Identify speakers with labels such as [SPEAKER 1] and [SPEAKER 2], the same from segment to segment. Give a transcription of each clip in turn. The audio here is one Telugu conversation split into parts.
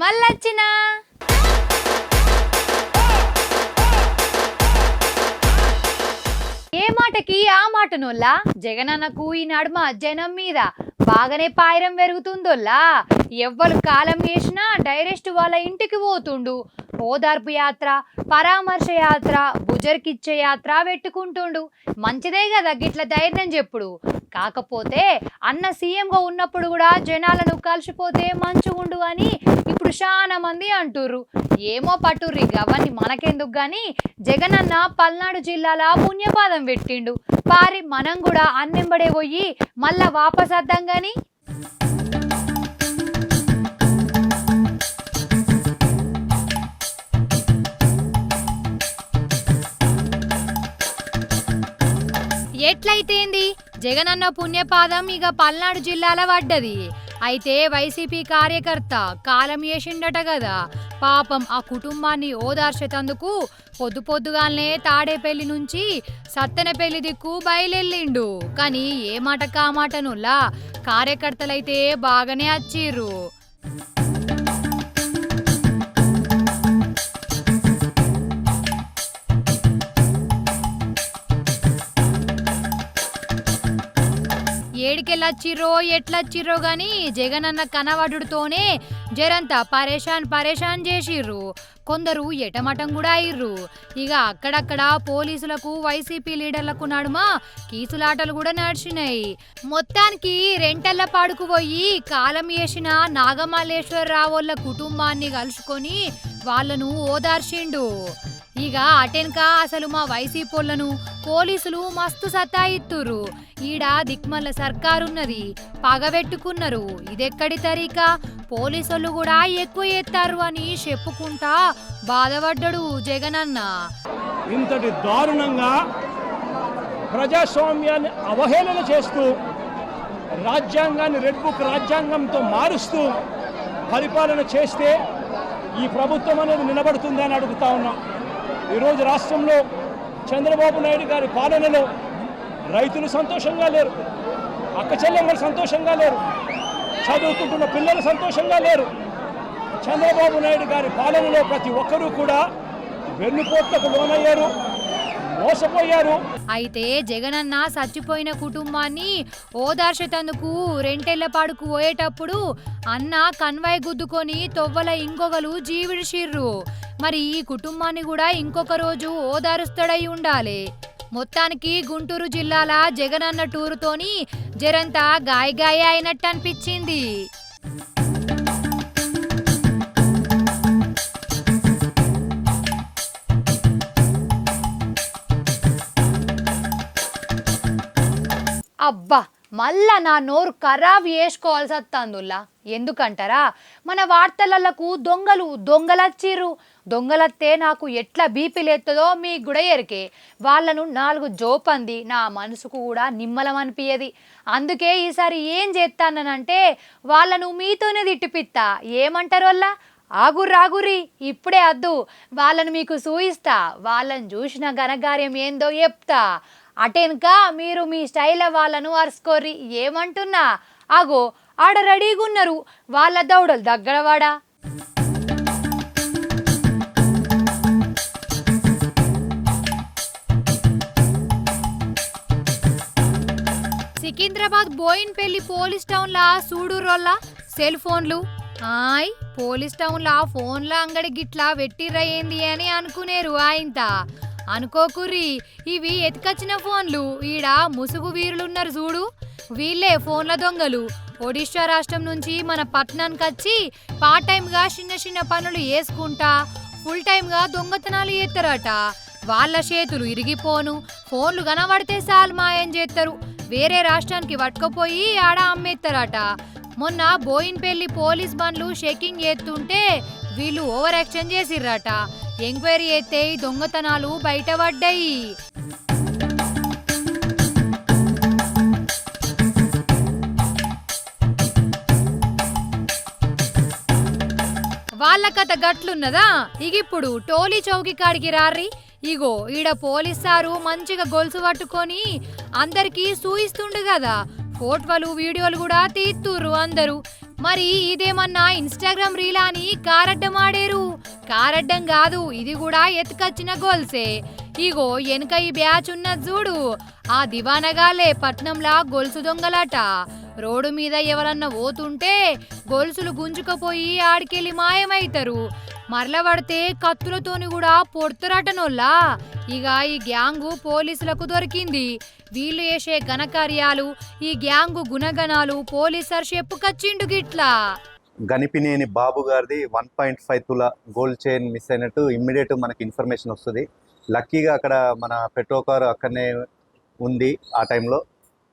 [SPEAKER 1] మళ్ళొచ్చినా ఏ మాటకి ఆ మాటనోల్లా జగనన్నకు ఈ నడుమ జనం మీద బాగానే పాయరం పెరుగుతుందోల్లా ఎవ్వరు కాలం వేసినా డైరెక్ట్ వాళ్ళ ఇంటికి పోతుండు. ఓదార్పు యాత్ర పరామర్శ యాత్ర బుజర్కిచ్చే యాత్ర పెట్టుకుంటుండు. మంచిదే కదా గిట్ల ధైర్యం చెప్పుడు. కాకపోతే అన్న సీఎంగా ఉన్నప్పుడు కూడా జనాలను కలిసిపోతే మంచిగుండు అని ఇప్పుడు చాలా మంది అంటుర్రు. ఏమో పట్టుర్రి అవన్నీ మనకెందుకు గాని జగనన్న పల్నాడు జిల్లాల పుణ్యపాదం పెట్టిండు. పారి మనం కూడా అన్నెంబడే పోయి మళ్ళా వాపస్ అద్దాం గాని? ఎట్లయితేంది? జగనన్న పుణ్యపాదం ఇక పల్నాడు జిల్లాల పడ్డది అయితే వైసీపీ కార్యకర్త కాలం వేసిండట కదా పాపం ఆ కుటుంబాన్ని ఓదార్చేటందుకు పొద్దు పొద్దుగానే తాడేపల్లి నుంచి సత్తెనపల్లి దిక్కు బయలెళ్ళిండు. కానీ ఏ మాట కామాటనులా కార్యకర్తలైతే బాగానే వచ్చిర్రు ఏడికెళ్ళొచ్చిర్రో ఎట్లొచ్చిర్రో గాని అన్న కనవడుతోనే జరంతా పరేషాన్ పరేషాన్ చేసిర్రు. కొందరు ఎటమటం కూడా అయ్యిర్రు. ఇక అక్కడక్కడ పోలీసులకు వైసీపీ లీడర్లకు నడుమ కీసులాటలు కూడా నడిచినాయి. మొత్తానికి రెంటల్ల పాడుకు పోయి కాలం వేసిన నాగమల్లేశ్వరరావు వాళ్ళ కుటుంబాన్ని కలుసుకొని వాళ్ళను ఓదార్చిండు. ఇక అటెన్క అసలు మా వైసీపోళ్ళను పోలీసులు మస్తు సతాయిత్తురు ఈడ దిక్మల్ల సర్కారున్నది పగబెట్టుకున్నారు ఇదెక్కడి తరీక? పోలీసులు కూడా ఎక్కువ ఎత్తారు అని చెప్పుకుంటా బాధపడ్డాడు జగనన్న.
[SPEAKER 2] ఇంతటి దారుణంగా ప్రజాస్వామ్యాన్ని అవహేళన చేస్తూ రాజ్యాంగాన్ని రెడ్ బుక్ రాజ్యాంగంతో మారుస్తూ పరిపాలన చేస్తే ఈ ప్రభుత్వం అనేది నిలబడుతుందని అడుగుతా ఉన్నాం. ఈరోజు రాష్ట్రంలో చంద్రబాబు నాయుడు గారి పాలనలో రైతులు సంతోషంగా లేరు అక్క చెల్లెమ్మలు సంతోషంగా లేరు చదువుకుంటున్న పిల్లలు సంతోషంగా లేరు. చంద్రబాబు నాయుడు గారి పాలనలో ప్రతి ఒక్కరూ కూడా వెన్నుపోట్లకు లోనయ్యారు మోసపోయారు.
[SPEAKER 1] అయితే జగనన్న చచ్చిపోయిన కుటుంబాన్ని ఓదార్చేతందుకు రెంటెళ్ళపాడుకు పోయేటప్పుడు అన్న కన్వాయ్ గుద్దుకొని తొవ్వల ఇంకొకలు జీవిడిచిర్రు మరి ఈ కుటుంబాన్ని కూడా ఇంకొక రోజు ఓదారుస్తాడై ఉండాలి. మొత్తానికి గుంటూరు జిల్లాల జగనన్న టూరుతోని జరంతా గాయ అయినట్టు అనిపించింది అబ్బా మళ్ళా నా నోరు ఖరాబ్ చేసుకోవాల్సి వస్తుందిల్లా ఎందుకంటారా మన వార్తలకు దొంగలు దొంగలచ్చిర్రు. దొంగలత్తే నాకు ఎట్లా బీపీ లేస్తుందో మీ కూడా వాళ్ళను నాలుగు జోపంది నా మనసుకు కూడా నిమ్మలం అనిపించేది అందుకే ఈసారి ఏం చేస్తానంటే వాళ్ళను మీతోనే తిట్టిపిత్తా. ఏమంటారు వల్ల ఆగుర్రి ఆగుర్రి ఇప్పుడే అద్దు. వాళ్ళను మీకు సూయిస్తా. వాళ్ళని చూసిన ఘనకార్యం ఏందో చెప్తా. అటెనక మీరు మీ స్టైల్ వాళ్ళను అరుసుకోర్రి. ఏమంటున్నా? ఆగో ఆడ రెడీగా ఉన్నారు వాళ్ళ దౌడలు దగ్గరవాడా? సికింద్రాబాద్ బోయిన్పల్లి పోలీస్ టౌన్ లా సెల్ ఫోన్లు? ఆయ్ పోలీస్ టౌన్ లా ఫోన్ల అంగడి గిట్లా వెట్టిరయ్యింది అని అనుకునేరు ఆయంత. అనుకోకుర్రి ఇవి ఎతికచ్చిన ఫోన్లు. ఈడ ముసుగు వీరులున్నారు చూడు. వీళ్ళే ఫోన్ల దొంగలు. ఒడిషా రాష్ట్రం నుంచి మన పట్టణానికి వచ్చి పార్ట్ టైంగా చిన్న చిన్న పనులు వేసుకుంటా ఫుల్ టైంగా దొంగతనాలు చేస్తారట వాళ్ళ చేతులు ఇరిగిపోను ఫోన్లు కనబడితే సాల్ మాయం చేస్తారు వేరే రాష్ట్రానికి పట్టుకుపోయి ఆడ అమ్మేస్తారట మొన్న బోయిన్పల్లి పోలీస్ బండ్లు షెకింగ్ చేస్తుంటే వీళ్ళు ఓవర్ యాక్షన్ చేసిర్రట. ఎంక్వైరీ అయితే దొంగతనాలు బయటపడ్డాయి. వాళ్ళ కథ గట్లున్నదా? ఇగిప్పుడు టోలీ చౌకి కాడికి రారీ ఇగో ఈడ పోలీసారు మంచిగా గొలుసు పట్టుకొని అందరికీ సూయిస్తుండు కదా ఫోటోలు వీడియోలు కూడా తీస్తుర్రు అందరూ. మరి ఇదేమన్నా ఇన్స్టాగ్రామ్ రీలా అని కారడ్డం ఆడేరు? కారడ్డం కాదు ఇది కూడా ఎత్తుకొచ్చిన గోల్సే. ఇగో వెనుక ఈ బ్యాచ్ ఉన్నది చూడు. ఆ దివానగాలే పట్నంలా గొలుసు దొంగలాట. రోడ్డు మీద ఎవరన్నా పోతుంటే గొలుసులు గుంజుకపోయి ఆడికెళ్ళి మాయమైతారు. మరల పడితే కత్తులతోని కూడా పొడుతురటనోల్లా? ఇక ఈ గ్యాంగు పోలీసులకు దొరికింది. వీళ్ళు చేసే ఘనకార్యాలు ఈ గ్యాంగు గుణగణాలు పోలీసర్ చెప్పుకచ్చిండు గిట్లా.
[SPEAKER 3] గనిపినేని బాబు గారిది వన్ పాయింట్ ఫైవ్ తుల గోల్డ్ చైన్ మిస్ అయినట్టు ఇమ్మీడియట్ మనకి ఇన్ఫర్మేషన్ వస్తుంది. లక్కీగా అక్కడ మన పెట్రోల్ కార్ అక్కడనే ఉంది ఆ టైంలో.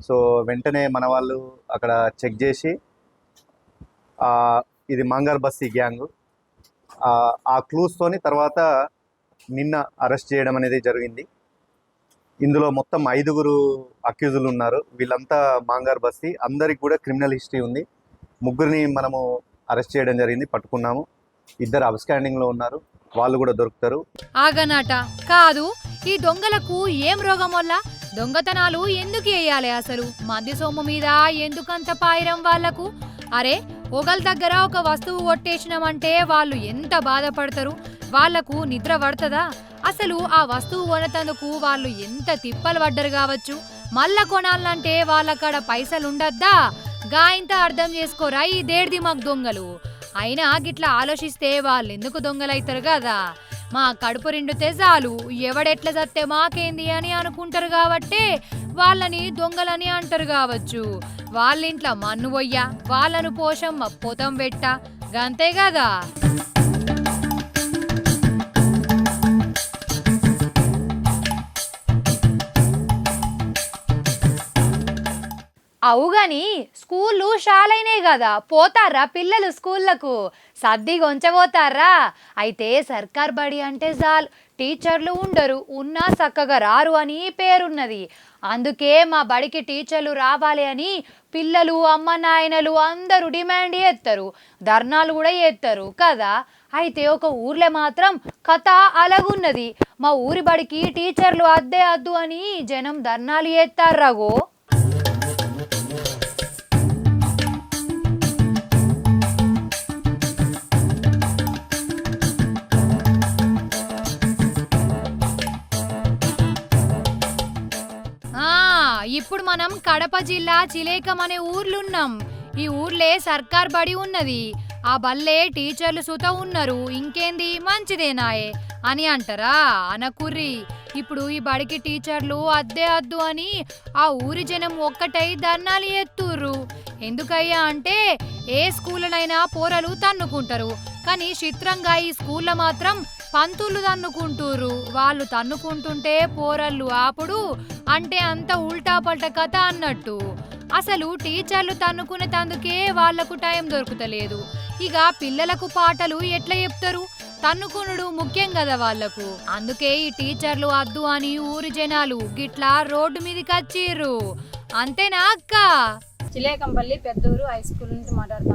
[SPEAKER 3] సో వెంటనే మన వాళ్ళు అక్కడ చెక్ చేసి ఇది మంగర్ బస్సీ గ్యాంగ్. ఆ క్లూస్తోని తర్వాత నిన్న అరెస్ట్ చేయడం అనేది జరిగింది. ఇందులో మొత్తం ఐదుగురు అక్యూజులు ఉన్నారు. వీళ్ళంతా మాంగార్ బస్తీ. అందరికి కూడా క్రిమినల్ హిస్టరీ ఉంది. ముగ్గురిని మనము అరెస్ట్ చేయడం జరిగింది. పట్టుకున్నాము. ఇద్దరు అబ్స్టాండింగ్లో ఉన్నారు. వాళ్ళు కూడా దొరుకుతారు.
[SPEAKER 1] ఆగనాట. కాదు ఈ దొంగలకు ఏం రోగం వల్ల? దొంగతనాలు ఎందుకు వేయాలి అసలు? మంది సొమ్ము మీద ఎందుకంత పాయిరం వాళ్ళకు? అరే ఒకళ్ళ దగ్గర ఒక వస్తువు కొట్టేసినామంటే వాళ్ళు ఎంత బాధపడతారు? వాళ్ళకు నిద్ర పడుతుందా? అసలు ఆ వస్తువు కొనతందుకు వాళ్ళు ఎంత తిప్పలు పడ్డరు కావచ్చు? మళ్ళా కొనాలంటే వాళ్ళక్కడ పైసలు ఉండద్దా గాయంత అర్థం చేసుకోరా ఈ దేడిది మాకు దొంగలు? అయినా గిట్లా ఆలోచిస్తే వాళ్ళు ఎందుకు దొంగలైతారు కదా? మా కడుపు రెండుతే చాలు. ఎవడెట్ల చస్తే మాకేంది అని అనుకుంటారు కాబట్టే వాళ్ళని దొంగలని అంటారు కావచ్చు. వాళ్ళింట్ల మన్ను పొయ్య వాళ్ళను పోషమ్మ పొతం పెట్ట గంతే కదా అవుగాని స్కూళ్ళు షాలైనే కదా పోతారా పిల్లలు స్కూళ్ళకు? సర్ది గొంచబోతారా అయితే సర్కార్ బడి అంటే చాలు టీచర్లు ఉండరు ఉన్నా చక్కగా రారు అని పేరున్నది. అందుకే మా బడికి టీచర్లు రావాలి అని పిల్లలు అమ్మ నాయనలు అందరూ డిమాండ్ చేస్తారు ధర్నాలు కూడా చేస్తారు కదా? అయితే ఒక ఊర్లో మాత్రం కథ అలాగున్నది. మా ఊరి బడికి టీచర్లు అద్దే అద్దు అని జనం ధర్నాలు చేస్తారు రాగో ఇప్పుడు మనం కడప జిల్లా చిలేకం అనే ఊర్లున్నాం. ఈ ఊర్లే సర్కార్ బడి ఉన్నది. ఆ బల్లే టీచర్లు సుత ఉన్నారు. ఇంకేంది? మంచిదేనాయే అని అంటారా? అనకుర్రి. ఇప్పుడు ఈ బడికి టీచర్లు అద్దే అద్దు అని ఆ ఊరి జనం ఒక్కటై ధర్నాలు ఎత్తుర్రు. ఎందుకయ్యా అంటే ఏ స్కూళ్ళనైనా పోరలు తన్నుకుంటారు. కానీ చిత్రంగా ఈ స్కూల్లో మాత్రం పంతులు తన్నుకుంటూరు. వాళ్ళు తన్నుకుంటుంటే పోరళ్ళు ఆపుడు అంటే అంత ఉల్టాపల్ట కథ అన్నట్టు. అసలు టీచర్లు తన్నుకునే తందుకే వాళ్ళకు టైం దొరుకుతలేదు. ఇక పిల్లలకు పాటలు ఎట్లా చెప్తారు? తన్నుకునుడు ముఖ్యం కదా వాళ్ళకు. అందుకే ఈ టీచర్లు అద్దు అని ఊరి జనాలు గిట్లా రోడ్డు మీదకి వచ్చిర్రు. అంతేనా అక్క?
[SPEAKER 4] చిలేకంపల్లి పెద్దూరు హై స్కూల్ నుంచి మాట్లాడుతాను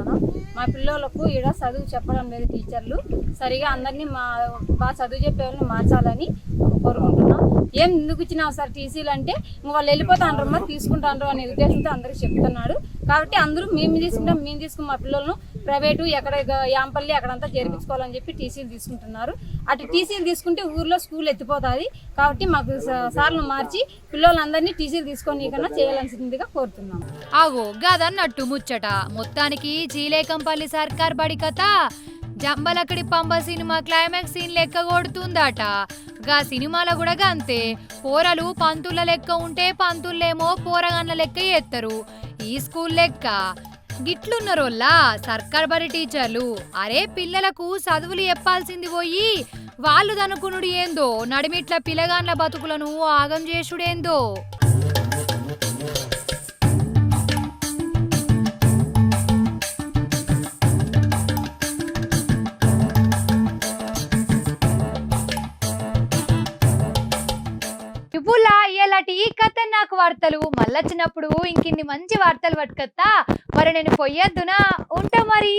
[SPEAKER 4] మా పిల్లలకు ఈడ చదువు చెప్పడం లేదు టీచర్లు. సరిగా అందరినీ మా బాగా చదువు చెప్పే వాళ్ళని మార్చాలని కోరుకుంటున్నాను ఏం ఎందుకు ఇచ్చినావు సార్ టీసీలు అంటే? వాళ్ళు వెళ్ళిపోతాండ్రు మరి తీసుకుంటాండ్రు అనే ఉద్దేశంతో అందరికి చెప్తున్నాడు. కాబట్టి అందరూ మేము తీసుకుంటాం మేము తీసుకుని మా పిల్లలను ప్రైవేటు ఎక్కడ యాంపల్లి అక్కడంతా చేర్పించుకోవాలని చెప్పి టీసీలు తీసుకుంటున్నారు. అటు టీసీలు తీసుకుంటే ఊర్లో స్కూల్ ఎత్తిపోతుంది. కాబట్టి మాకు స- సార్లు మార్చి పిల్లలందరినీ టీసీలు తీసుకొని కన్నా చేయాల్సిందిగా కోరుతున్నాం.
[SPEAKER 1] ఆగో గదన్నట్టు ముచ్చట. మొత్తానికి జీలేకంపల్లి సర్కార్ బడి కథ Jambalakadi Pamba cinema climax scene లెక్క కొడుతుందట. గా సినిమాలో కూడా అంతే. పోరలు పంతుల లెక్క ఉంటే పంతుల్లేమో పోరగన్ల లెక్క ఎత్తరు. ఈ స్కూల్ లెక్క. గిట్లున్నరోల్లా సర్కార్ బడి టీచర్లు. అరే పిల్లలకు చదువులు చెప్పాల్సింది పోయి వాళ్ళు దనుకునుడు ఏందో? నడిమిట్ల పిలగాన్ల బతుకులను ఆగం చేసుడేందో? ఇప్పులా ఈ కథ నాకు వార్తలు మళ్ళొచ్చినప్పుడు ఇంకిన్ని మంచి వార్తలు పట్టుకొత్తా మరి నేను పొయ్యొద్దునా? ఉంటా మరి.